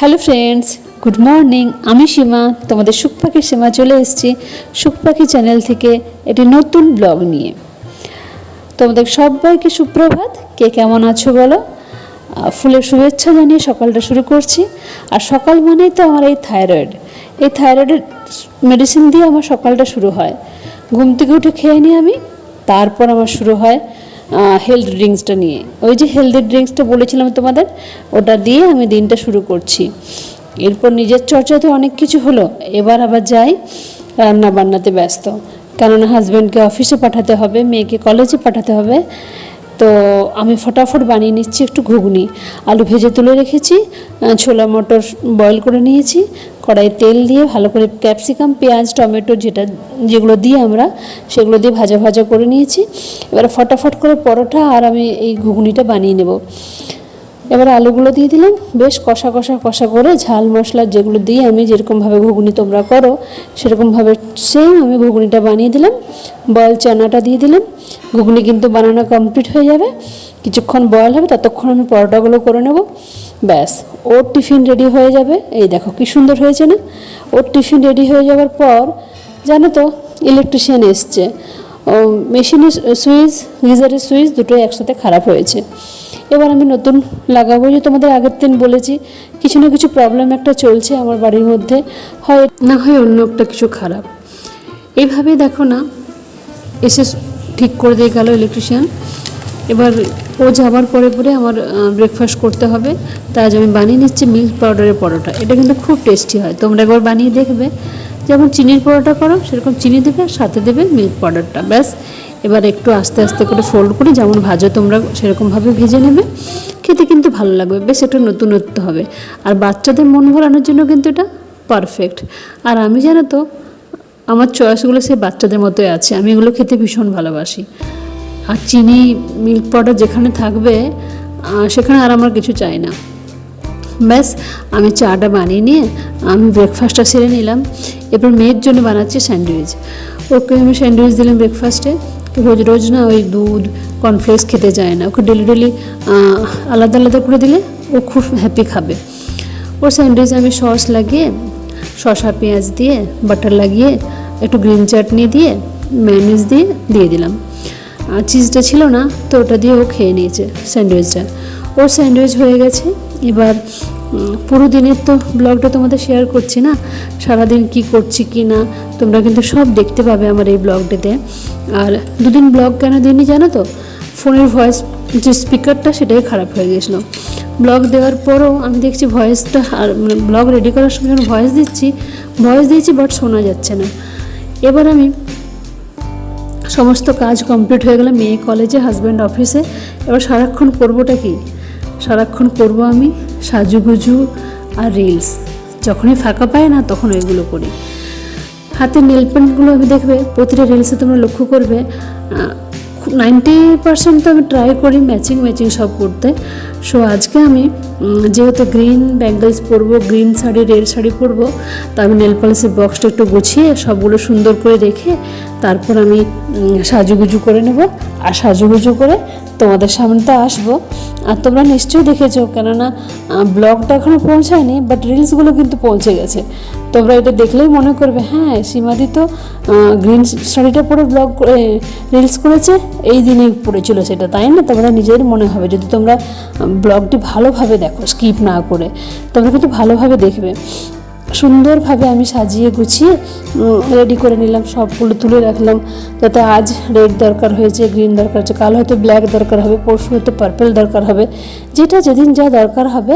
Hello friends good morning আমি সীমা, তোমাদের সুখ পাখির সীমা চলে এসেছি সুখ পাখি চ্যানেল থেকে একটি নতুন ব্লগ নিয়ে। তোমাদের সবাইকে সুপ্রভাত, কে কেমন আছো বলো? ফুলের শুভেচ্ছা জানিয়ে সকালটা শুরু করছি। আর সকাল মানেই তো আমার এই থাইরয়েড এই থাইরয়েডের মেডিসিন দিয়ে আমার সকালটা শুরু হয়। ঘুম থেকে উঠে খেয়ে নিই আমি, তারপর আমার শুরু হয় হেলথ ড্রিঙ্কসটা নিয়ে। ওই যে হেলদি ড্রিঙ্কসটা বলেছিলাম তোমাদের, ওটা দিয়ে আমি দিনটা শুরু করছি। এরপর নিজের চর্চা তো অনেক কিছু হলো, এবার আবার যাই রান্না বান্নাতে ব্যস্ত। কেননা হাজব্যান্ডকে অফিসে পাঠাতে হবে, মেয়েকে কলেজে পাঠাতে হবে, তো আমি ফটাফট বানিয়ে নিচ্ছি একটু ঘুগনি। আলু ভেজে তুলে রেখেছি ছোলা মটর বয়েল করে নিয়েছি কড়াই তেল দিয়ে ভালো করে ক্যাপসিকাম, পেঁয়াজ, টমেটো যেটা, যেগুলো দিয়ে আমরা সেগুলো দিয়ে ভাজা ভাজা করে নিয়েছি। এবার ফটাফট করে পরোটা আর আমি এই ঘুগনিটা বানিয়ে নেব। এবার আলুগুলো দিয়ে দিলাম। বেশ কষা কষা কষা করে ঝাল মশলা যেগুলো দিয়ে আমি যেরকমভাবে ঘুগনি তোমরা করো, সেরকমভাবে সেম আমি ঘুগনিটা বানিয়ে দিলাম। বয়েল চানাটা দিয়ে দিলাম। ঘুগনি কিন্তু বানানো কমপ্লিট হয়ে যাবে। কিছুক্ষণ বয়েল হবে, ততক্ষণ আমি পরোটাগুলো করে নেব। ব্যাস, ওর টিফিন রেডি হয়ে যাবে। এই দেখো কি সুন্দর হয়েছে না? ওর টিফিন রেডি হয়ে যাওয়ার পর, জানো তো ইলেকট্রিশিয়ান এসছে। মেশিনের সুইচ গিজারের সুইচ দুটোই একসাথে খারাপ হয়েছে। এবার আমি নতুন লাগাবো যে তোমাদের আগের দিন বলেছি, কিছু না কিছু প্রবলেম একটা চলছে আমার বাড়ির মধ্যে। হয় না হয় অন্য একটা কিছু খারাপ। এইভাবেই দেখো না, এসে ঠিক করে দিয়ে গেল ইলেকট্রিশিয়ান এবার ও যাবার পরে পরে আমার ব্রেকফাস্ট করতে হবে। তাই আজ আমি বানিয়ে নিচ্ছি মিল্ক পাউডারের পরোটা। এটা কিন্তু খুব টেস্টি হয়। তোমরা একবার বানিয়ে দেখবে। যেমন চিনির পরোটা করো, সেরকম চিনি দেবে সাথে দেবে মিল্ক পাউডারটা ব্যাস। এবার একটু আস্তে আস্তে করে ফোল্ড করে যেমন ভাজো, তোমরা সেরকমভাবে ভেজে নেবে। খেতে কিন্তু ভালো লাগবে। বেশ একটু নতুনত্ব হবে। আর বাচ্চাদের মন ভরানোর জন্য কিন্তু এটা পারফেক্ট আর আমি জানো তো, আমার চয়েসগুলো সেই বাচ্চাদের মতোই আছে। আমি এগুলো খেতে ভীষণ ভালোবাসি। আর চিনি মিল্ক পাউডার যেখানে থাকবে সেখানে আর আমার কিছু চাই না। ব্যাস, আমি চাটা বানিয়ে নিয়ে, আমি ব্রেকফাস্টটা সেরে নিলাম। এরপর মেয়ের জন্য বানাচ্ছি স্যান্ডউইচ। ওকে আমি স্যান্ডউইচ দিলাম ব্রেকফাস্টে রোজ রোজ না ওই দুধ কর্নফ্লেক্স খেতে চায় না। ওকে ডেলি ডেলি আলাদা আলাদা করে দিলে ও খুব হ্যাপি খাবে। ওর স্যান্ডউইচ আমি সস লাগিয়ে, শসা, পেঁয়াজ দিয়ে বাটার লাগিয়ে, একটু গ্রিন চাটনি দিয়ে ম্যানিজ দিয়ে দিয়ে দিলাম। চিজটা ছিল না, তো ওটা দিয়ে ও খেয়ে নিয়েছে স্যান্ডউইচটা। ওর স্যান্ডউইচ হয়ে গেছে। এবার পুরো দিনের তো ব্লগটা তোমাদের শেয়ার করছি না? সারাদিন কি করছি কি না? তোমরা কিন্তু সব দেখতে পাবে আমার এই ব্লগটাতে। আর দুদিন ব্লগ কেন দিইনি জানো তো? ফোনের ভয়েস যে স্পিকারটা সেটাই খারাপ হয়ে গেছিল। ব্লগ দেওয়ার পরও আমি দেখছি ভয়েসটা আর মানে ব্লগ রেডি করার সময় ভয়েস দিচ্ছি ভয়েস দিয়েছি বাট শোনা যাচ্ছে না। এবার আমি সমস্ত কাজ কমপ্লিট হয়ে গেলে মেয়ে কলেজে হাজব্যান্ড অফিসে এবার সারাক্ষণ করবোটা কি? সারাক্ষণ করব আমি সাজুগুজু আর রিলস যখনই ফাঁকা পাই না, তখন ওইগুলো করি। হাতের নেল পেন্টগুলো আমি দেখবে, প্রতিটা রিলসে তোমরা লক্ষ্য করবে নাইনটি পার্সেন্ট তো আমি ট্রাই করি ম্যাচিং ম্যাচিং সব করতে। সো আজকে আমি যেহেতু গ্রিন ব্যাঙ্গলস পরবো গ্রিন শাড়ি রেড শাড়ি পরবো, তা আমি নেল পলিসের বক্সটা একটু গুছিয়ে সবগুলো সুন্দর করে রেখে তারপর আমি সাজুগুজু করে নেব। আর সাজুগুজু করে তোমাদের সামনে তো আসব। আর তোমরা নিশ্চয়ই দেখেছ, কেননা ব্লগটা এখনও পৌঁছায়নি বাট রিলসগুলো কিন্তু পৌঁছে গেছে। তোমরা এটা দেখলেই মনে করবে হ্যাঁ সীমাদি তো গ্রিন শাড়িটা পরে ব্লগ রিলস করেছে, এই দিনেই পড়েছিল সেটা, তাই না? তোমরা নিজের মনে হবে। যদি তোমরা ব্লগটি ভালোভাবে দেখো স্কিপ না করে। তোমরা কিন্তু ভালোভাবে দেখবে। সুন্দরভাবে আমি সাজিয়ে গুছিয়ে রেডি করে নিলাম, সবগুলো তুলে রাখলাম, যাতে আজ রেড দরকার হয়েছে গ্রিন দরকার হচ্ছে কাল হয়তো ব্ল্যাক দরকার হবে, পরশু হয়তো পার্পেল দরকার হবে। যেটা যেদিন যা দরকার হবে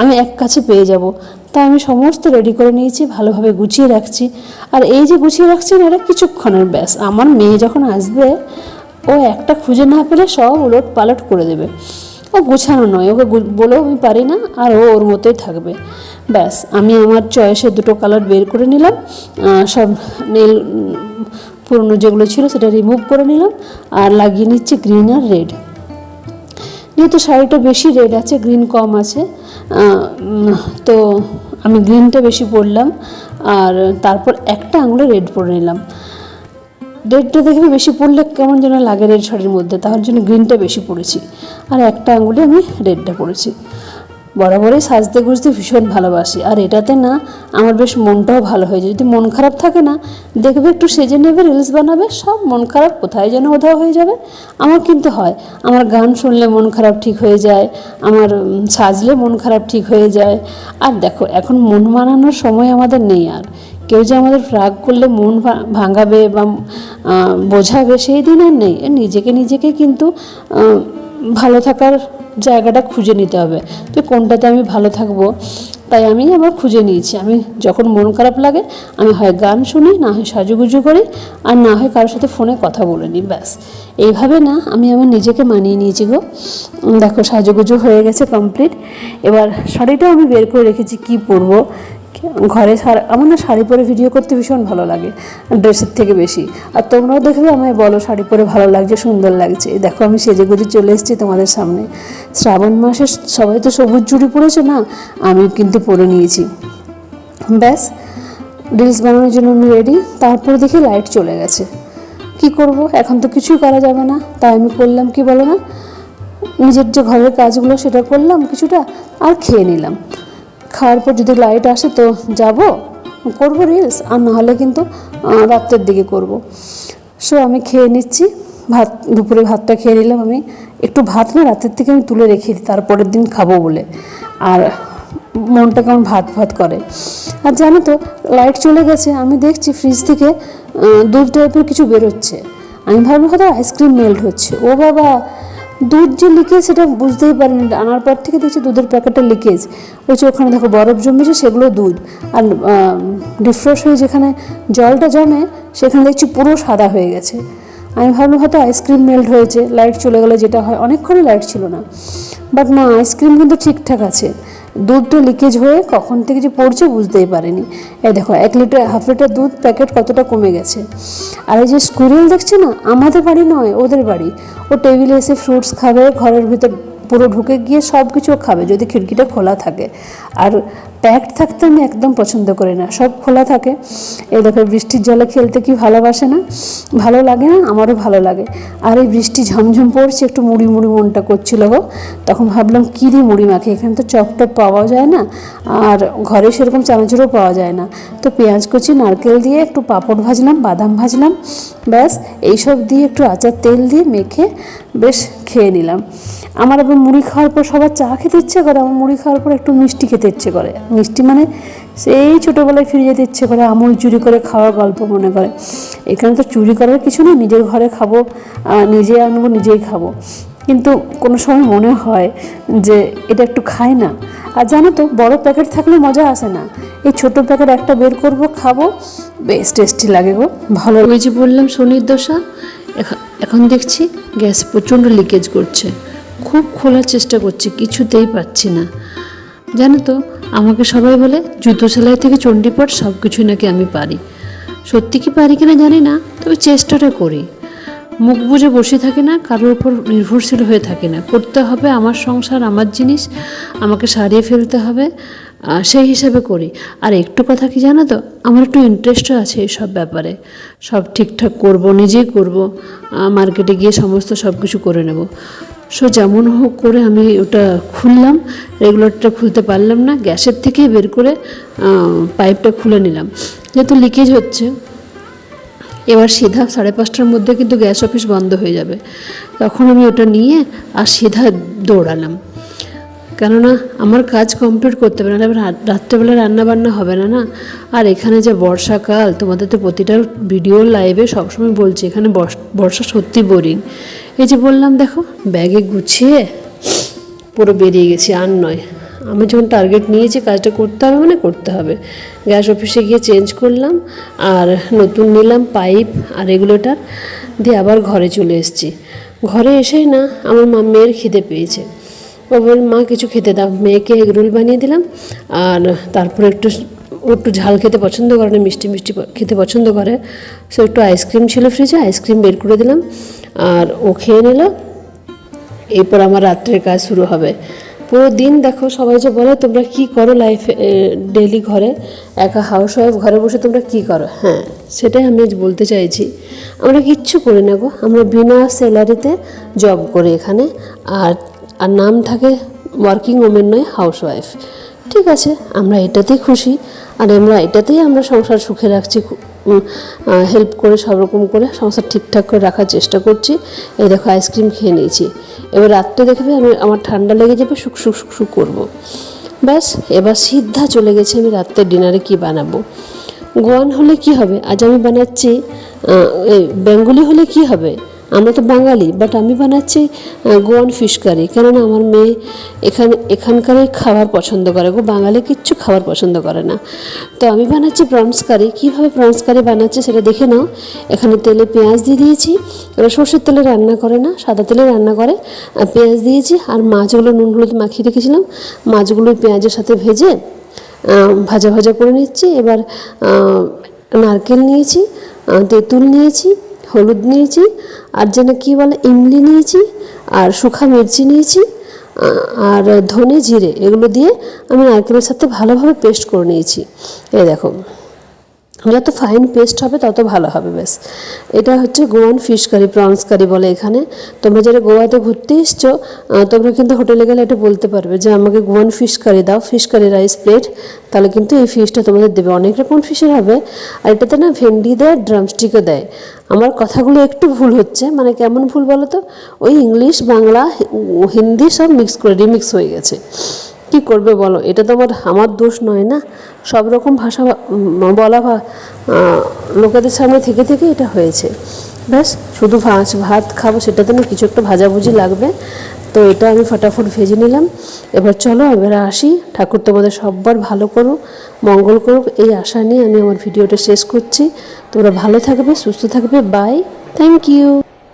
আমি এক কাছে পেয়ে যাব। তা আমি সমস্ত রেডি করে নিয়েছি, ভালোভাবে গুছিয়ে রাখছি। আর এই যে গুছিয়ে রাখছি না এটা কিছুক্ষণের ব্যাস। আমার মেয়ে যখন আসবে, ও একটা খুঁজে না পেলে সব উলট পালট করে দেবে। ও গোছানো নয়, ওকে বলেও আমি পারি না, আর ও ওর মতোই থাকবে। ব্যাস, আমি আমার চয়েসের দুটো কালার বের করে নিলাম সব নেল পুরনো যেগুলো ছিল সেটা রিমুভ করে নিলাম, আর লাগিয়ে নিচ্ছি গ্রিন আর রেড যেহেতু শাড়িটা বেশি রেড আছে গ্রিন কম আছে তো আমি গ্রিনটা বেশি পরলাম, আর তারপর একটা আঙুলে রেড পরে নিলাম। রেডটা দেখবে বেশি পড়লে কেমন যেন লাগে রেড শাড়ির মধ্যে, তার জন্য গ্রিনটা বেশি পড়েছি। আর একটা আঙুলে আমি রেডটা পরেছি বরাবরই সাজতে গুজতে ভীষণ ভালোবাসি। আর এটাতে না, আমার বেশ মনটাও ভালো হয়ে যায়। যদি মন খারাপ থাকে না, দেখবে একটু সেজে নেবে রিলস বানাবে, সব মন খারাপ কোথায় যেন কোথাও হয়ে যাবে। আমার কিন্তু হয়, আমার গান শুনলে মন খারাপ ঠিক হয়ে যায়, আমার সাজলে মন খারাপ ঠিক হয়ে যায়। আর দেখো, এখন মন মানানোর সময় আমাদের নেই আর। কেউ যে আমাদের রাগ করলে মন ভাঙাবে বা বোঝাবে, সেই দিন আর নেই। নিজেকে নিজেকে কিন্তু ভালো থাকার জায়গাটা খুঁজে নিতে হবে। যে কোনটাতে আমি ভালো থাকব, তাই আমি আবার খুঁজে নিয়েছি। আমি যখন মন খারাপ লাগে, আমি হয় গান শুনি, না হয় সাজুগুজু করি, আর না হয় কারোর সাথে ফোনে কথা বলে নিই, ব্যাস। এইভাবে না, আমি আমার নিজেকে মানিয়ে নিয়েছি গো। দেখো, সাজুগুজু হয়ে গেছে কমপ্লিট। এবার শাড়িটাও আমি বের করে রেখেছি, কি পরবো? ঘরে আমার না শাড়ি পরে ভিডিও করতে ভীষণ ভালো লাগে, ড্রেসের থেকে বেশি। আর তোমরাও দেখবে আমায় বলো শাড়ি পরে ভালো লাগছে, সুন্দর লাগছে। দেখো আমি সেজে গুজে চলে এসেছি তোমাদের সামনে। শ্রাবণ মাসে সবাই তো সবুজ চুড়ি পরেছে না আমি কিন্তু পরে নিয়েছি। ব্যাস রিলস বানানোর জন্য আমি রেডি তারপরে দেখি লাইট চলে গেছে। কি করব? এখন তো কিছুই করা যাবে না, তাই আমি করলাম কি বলো না? নিজের যে ঘরের কাজগুলো সেটা করলাম কিছুটা, আর খেয়ে নিলাম। খাওয়ার পর যদি লাইট আসে তো যাব। করব রিলস আর নাহলে কিন্তু রাত্রের দিকে করব। সো আমি খেয়ে নিচ্ছি। ভাত, দুপুরে ভাতটা খেয়ে নিলাম আমি। একটু ভাত না, রাতের থেকে আমি তুলে রেখে দিই, তারপরের দিন খাব বলে। আর মনটা কেমন ভাত ভাত করে। আর জানো তো লাইট চলে গেছে, আমি দেখছি ফ্রিজ থেকে দুধ টাইপের কিছু বেরোচ্ছে। আমি ভাবলাম হয়তো আইসক্রিম মেল্ট হচ্ছে। ও বাবা দুধ যে লিকেজ, সেটা বুঝতেই পারিনি। আনার পর থেকে দেখছি দুধের প্যাকেটটা লিকেজ। ওই যে ওখানে দেখো বরফ জমেছে, সেগুলো দুধ। আর ডিফ্রেশ হয়ে যেখানে জলটা জমে, সেখানে দেখছি পুরো সাদা হয়ে গেছে। আমি ভাবলাম হয়তো আইসক্রিম মেল্ট হয়েছে লাইট চলে গেলে যেটা হয়, অনেকক্ষণই লাইট ছিল না। বাট না আইসক্রিম কিন্তু ঠিকঠাক আছে। দুধটা লিকেজ হয়ে কখন থেকে যে পড়ছে বুঝতেই পারেনি। এই দেখো, এক লিটার হাফ লিটার দুধ প্যাকেট কতটা কমে গেছে। আর এই যে স্কুরিল দেখছে না, আমাদের বাড়ি নয়, ওদের বাড়ি। ও টেবিলে এসে ফ্রুটস খাবে, ঘরের ভিতর পুরো ঢুকে গিয়ে সব কিছু খাবে, যদি খিড়কিটা খোলা থাকে। আর প্যাকড থাকতে আমি একদম পছন্দ করি না। সব খোলা থাকে। এই দেখো, বৃষ্টির জলে খেলতে কি ভালোবাসে না? ভালো লাগে না? আমারও ভালো লাগে। আর এই বৃষ্টি ঝমঝম পড়ছে, একটু মুড়ি মুড়ি মনটা করছিল গো। তখন ভাবলাম, কী দিয়ে মুড়ি মাখি? এখানে তো চপ টপ পাওয়া যায় না। আর ঘরে সেরকম চানাচুরও পাওয়া যায় না। তো পেঁয়াজ কুচি, নারকেল দিয়ে একটু পাঁপড় ভাজলাম, বাদাম ভাজলাম, ব্যাস। এইসব দিয়ে একটু আচার তেল দিয়ে মেখে বেশ খেয়ে নিলাম। আমার আবার মুড়ি খাওয়ার পর সবার চা খেতে ইচ্ছে করে আমার মুড়ি খাওয়ার পর একটু মিষ্টি খেতে ইচ্ছে করে। মিষ্টি মানে সেই ছোটোবেলায় ফিরে যেতে ইচ্ছে করে, আমুল চুরি করে খাওয়ার গল্প মনে করে। এখানে তো চুরি করার কিছু না নিজের ঘরে খাব নিজে আনব, নিজেই খাব। কিন্তু কোনো সময় মনে হয় যে এটা একটু খাই না। আর জানো তো, বড় প্যাকেট থাকলে মজা আসে না। এই ছোট প্যাকেট একটা বের করব, খাব, বেশ টেস্টি লাগে গো, ভালো ওই যে বললাম শনির দশা এখন দেখছি গ্যাস প্রচণ্ড লিকেজ করছে। খুব খোলার চেষ্টা করছি, কিছুতেই পাচ্ছি না। জানো তো, আমাকে সবাই বলে জুতো সেলাই থেকে চণ্ডীপাঠ সব কিছুই নাকি আমি পারি। সত্যি কি পারি কিনা জানি না, তবে চেষ্টাটা করি। মুখ বুজে বসে থাকি না, কারোর উপর নির্ভরশীল হয়ে থাকি না। করতে হবে আমার সংসার, আমার জিনিস, আমাকে সারিয়ে ফেলতে হবে সেই হিসাবে করি। আর একটু কথা কি জানো তো, আমার একটু ইন্টারেস্টও আছে এইসব ব্যাপারে। সব ঠিকঠাক করব, নিজেই করব মার্কেটে গিয়ে সমস্ত সব কিছু করে নেব। সো যেমন হোক করে আমি ওটা খুললাম। রেগুলেটরটা খুলতে পারলাম না, গ্যাসের থেকেই বের করে পাইপটা খুলে নিলাম। যেহেতু লিকেজ হচ্ছে, এবার সিধা সাড়ে পাঁচটার মধ্যে কিন্তু গ্যাস অফিস বন্ধ হয়ে যাবে। তখন আমি ওটা নিয়ে আর সিধা দৌড়ালাম। কেননা আমার কাজ কমপ্লিট করতে হবে না রাত্রেবেলা রান্না বান্না হবে না না? আর এখানে যে বর্ষাকাল, তোমাদের তো প্রতিটা ভিডিও লাইভে সবসময় বলছি, এখানে বর্ষা সত্যি বোরিং এই যে বললাম, দেখো, ব্যাগে গুছিয়ে পুরো বেরিয়ে গেছি, আর নয়। আমি যখন টার্গেট নিয়েছি, কাজটা করতে হবে মানে করতে হবে। গ্যাস অফিসে গিয়ে চেঞ্জ করলাম, আর নতুন নিলাম পাইপ আর রেগুলেটর দিয়ে আবার ঘরে চলে এসেছি। ঘরে এসেই না, আমার মা মেয়ের খিদে পেয়েছে। ও বল মা, কিছু খেতে দাও। মেয়েকে এগ রোল বানিয়ে দিলাম, আর তারপরে একটু, ও একটু ঝাল খেতে পছন্দ করে না, মিষ্টি মিষ্টি খেতে পছন্দ করে। সো একটু আইসক্রিম ছিল ফ্রিজে আইসক্রিম বের করে দিলাম। আর ও খেয়ে নিল। এরপর আমার রাত্রের কাজ শুরু হবে। পুরো দিন দেখো, সবাই যে বলে, তোমরা কি করো লাইফে ডেলি ঘরে? একা হাউস ওয়াইফ ঘরে বসে তোমরা কি করো? হ্যাঁ সেটাই আমি বলতে চাইছি। আমরা কিচ্ছু করি না গো। আমরা বিনা স্যালারিতে জব করি এখানে। আর আর নাম থাকে ওয়ার্কিং ওমেন নয় হাউস ওয়াইফ ঠিক আছে, আমরা এটাতেই খুশি। আর আমরা এটাতেই আমরা সংসার সুখে রাখছি হেল্প করে, সব রকম করে সংসার ঠিকঠাক করে রাখার চেষ্টা করছি। এই দেখো আইসক্রিম খেয়ে নিয়েছি। এবার রাত্রে দেখবে আমি, আমার ঠান্ডা লেগে যাবে, সুখ সুখ সুখ সুখ করব। ব্যাস, এবার সিদ্ধা চলে গেছে, আমি রাত্রে ডিনারে কি বানাবো? গোয়ান হলে কি হবে? আজ আমি বানাচ্ছি বেঙ্গলি হলে কি হবে? আমরা তো বাঙালি বাট আমি বানাচ্ছি গোয়ান ফিশ কারি কেননা আমার মেয়ে এখানে এখানকারই খাবার পছন্দ করে গো বাঙালি কিচ্ছু খাবার পছন্দ করে না। তো আমি বানাচ্ছি প্রনস কারি কীভাবে প্রনস কারি বানাচ্ছি সেটা দেখে নাও। এখানে তেলে পেঁয়াজ দিয়ে দিয়েছি। এবার সর্ষের তেলে রান্না করে না, সাদা তেলে রান্না করে। আর পেঁয়াজ দিয়েছি, আর মাছগুলো নুন হলুদ মাখিয়ে রেখেছিলাম। মাছগুলো পেঁয়াজের সাথে ভেজে ভাজা ভাজা করে নিচ্ছি। এবার নারকেল নিয়েছি তেঁতুল নিয়েছি হলুদ নিয়েছি, আর যেন কী বলে, ইমলি নিয়েছি, আর শুখা মির্চি নিয়েছি আর ধনে জিরে, এগুলো দিয়ে আমি নারকেলের সাথে ভালোভাবে পেস্ট করে নিয়েছি। এই দেখো, যত ফাইন পেস্ট হবে তত ভালো হবে, ব্যাস। এটা হচ্ছে Goan fish curry prawns curry বলে এখানে। তোমরা যারা গোয়াতে ঘুরতে এসছো তোমরা কিন্তু হোটেলে গেলে এটা বলতে পারবে যে, আমাকে গোয়ান ফিশ কারি দাও, ফিশ কারি রাইস প্লেট। তাহলে কিন্তু এই ফিশটা তোমাদের দেবে। অনেক রকম ফিশের হবে, আর এটাতে না ভেন্ডি দেয় ড্রামস্টিকও দেয়। আমার কথাগুলো একটু ভুল হচ্ছে মানে কেমন ভুল বলো তো ওই ইংলিশ, বাংলা, হিন্দি সব মিক্স করে রিমিক্স হয়ে গেছে। কি করবে বলো? এটা তো আমার আমার দোষ নয় না? সব রকম ভাষা বলা বা লোকেদের সামনে থেকে থেকে এটা হয়েছে। ব্যাস, শুধু ভাজ, ভাত খাব সেটাতে না কিছু একটা ভাজাভুজি লাগবে। তো এটা আমি ফটাফট ভেজে নিলাম। এবার চলো, এবার আসি। ঠাকুর তোমাদের সববার ভালো করুক, মঙ্গল করুক, এই আশা নিয়ে আমি আমার ভিডিওটা শেষ করছি। তোমরা ভালো থাকবে, সুস্থ থাকবে বাই থ্যাংক ইউ